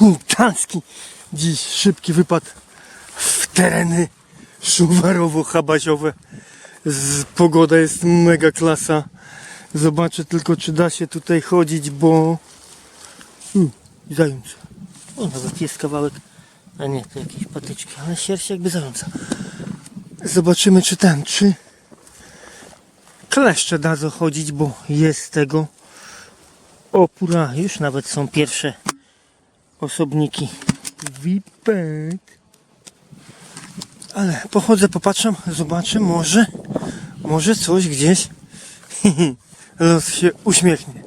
Witalski. Dziś szybki wypad w tereny szuwarowo-habasiowe. Pogoda jest mega klasa. Zobaczę tylko, czy da się tutaj chodzić, bo... Hmm, zając. O, nawet jest kawałek. A nie, to jakieś patyczki, ale sierść jakby zająca. Zobaczymy, czy ten, czy kleszcze da chodzić, bo jest tego opór. Już nawet są pierwsze osobniki. Wipek. Ale pochodzę, popatrzę, zobaczę, może, może coś gdzieś los się uśmiechnie.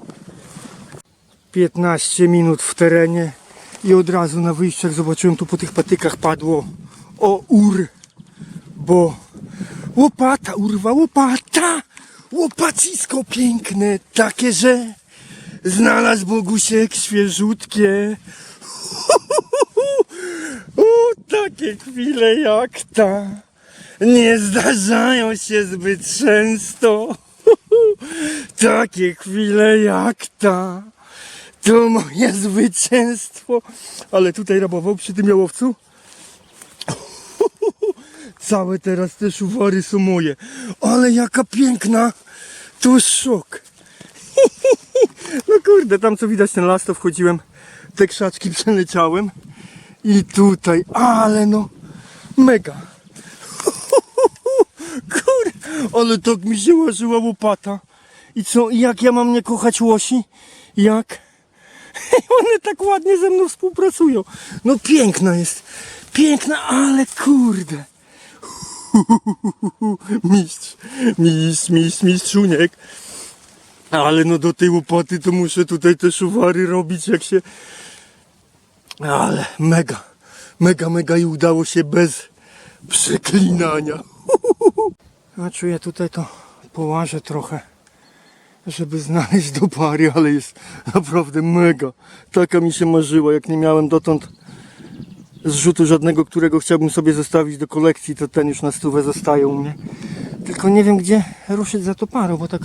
15 minut w terenie i od razu na wyjściach zobaczyłem tu po tych patykach padło o ur, bo łopata, urwa łopata, łopacisko piękne, takie, że znalazł Bogusiek świeżutkie. O, takie chwile jak ta nie zdarzają się zbyt często. Takie chwile jak ta to moje zwycięstwo. Ale tutaj rabował przy tym jałowcu. Całe teraz te szuwary są moje. Ale jaka piękna. To szok. No kurde, tam co widać ten las, to wchodziłem. Te krzaczki przeleciałem. I tutaj, ale no, mega. Kurde, ale tak mi się łożyła łopata. I co, jak ja mam nie kochać łosi? Jak? One tak ładnie ze mną współpracują. No piękna jest. Piękna, ale kurde. Mistrz, mistrz, mistrz, mistrzuniek. Ale no do tej łopaty to muszę tutaj te szuwary robić jak się... Ale mega, mega, mega i udało się bez przeklinania. A czuję tutaj to połażę trochę, żeby znaleźć do pary, ale jest naprawdę mega. Taka mi się marzyła, jak nie miałem dotąd zrzutu żadnego, którego chciałbym sobie zostawić do kolekcji, to ten już na stówę zostaje u mnie. Tylko nie wiem, gdzie ruszyć za to parą, bo tak...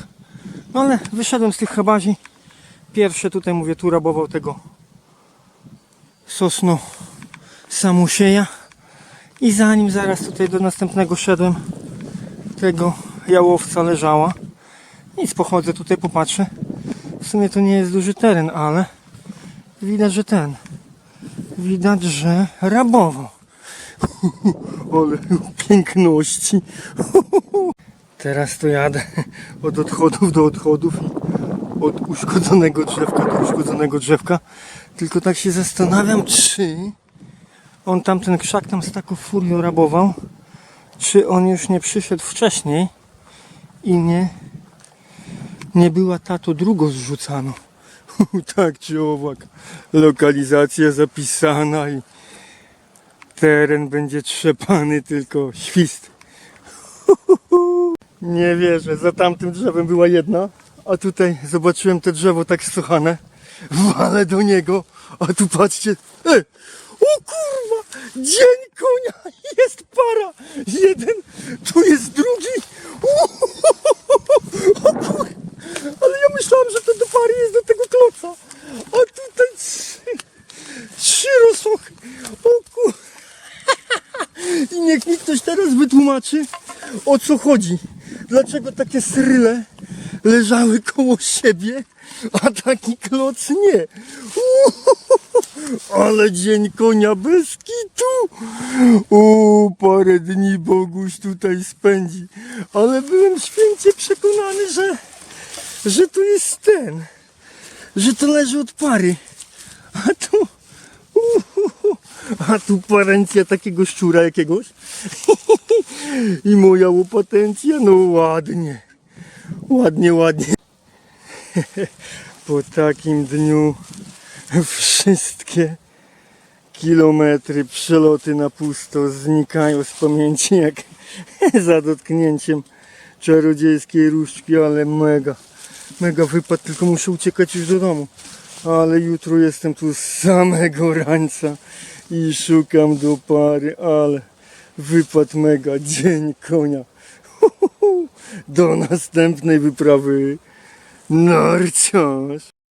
No ale wyszedłem z tych chabazi. Pierwsze tutaj, mówię, tu rabował tego sosno samusieja. I zanim zaraz tutaj do następnego szedłem, tego jałowca leżała. Nic, pochodzę tutaj, popatrzę. W sumie to nie jest duży teren, ale widać, że ten. Widać, że rabowo. Ale piękności. Teraz to jadę od odchodów do odchodów. Od uszkodzonego drzewka do uszkodzonego drzewka. Tylko tak się zastanawiam, czy on tamten krzak tam z taką furią rabował, czy on już nie przyszedł wcześniej i nie, nie była ta to drugo zrzucano. tak czy owak. Lokalizacja zapisana i teren będzie trzepany, tylko świst. nie wierzę, za tamtym drzewem była jedna, a tutaj zobaczyłem te drzewo tak stochane. Walę do niego, a tu patrzcie. E, o kurwa! Dzień konia! Jest para! Jeden, tu jest drugi! O kur... Ale ja myślałem, że ten do pary jest do tego kloca! A tutaj trzy! Trzy rosłochy! O kur... I niech mi ktoś teraz wytłumaczy, o co chodzi. Dlaczego takie sryle leżały koło siebie, a taki kloc nie. Ale dzień konia bez kitu. O, parę dni Boguś tutaj spędzi. Ale byłem święcie przekonany, że, że to jest ten. Że to leży od pary. A tu... A tu parencja takiego szczura jakiegoś. I moja łopatencja, no ładnie. Ładnie, ładnie. Po takim dniu wszystkie kilometry, przeloty na pusto znikają z pamięci jak za dotknięciem czarodziejskiej różdżki, ale mega, mega wypad, tylko muszę uciekać już do domu. Ale jutro jestem tu z samego rańca i szukam do pary, ale wypad mega, dzień konia. Do następnej wyprawy. Narciarz.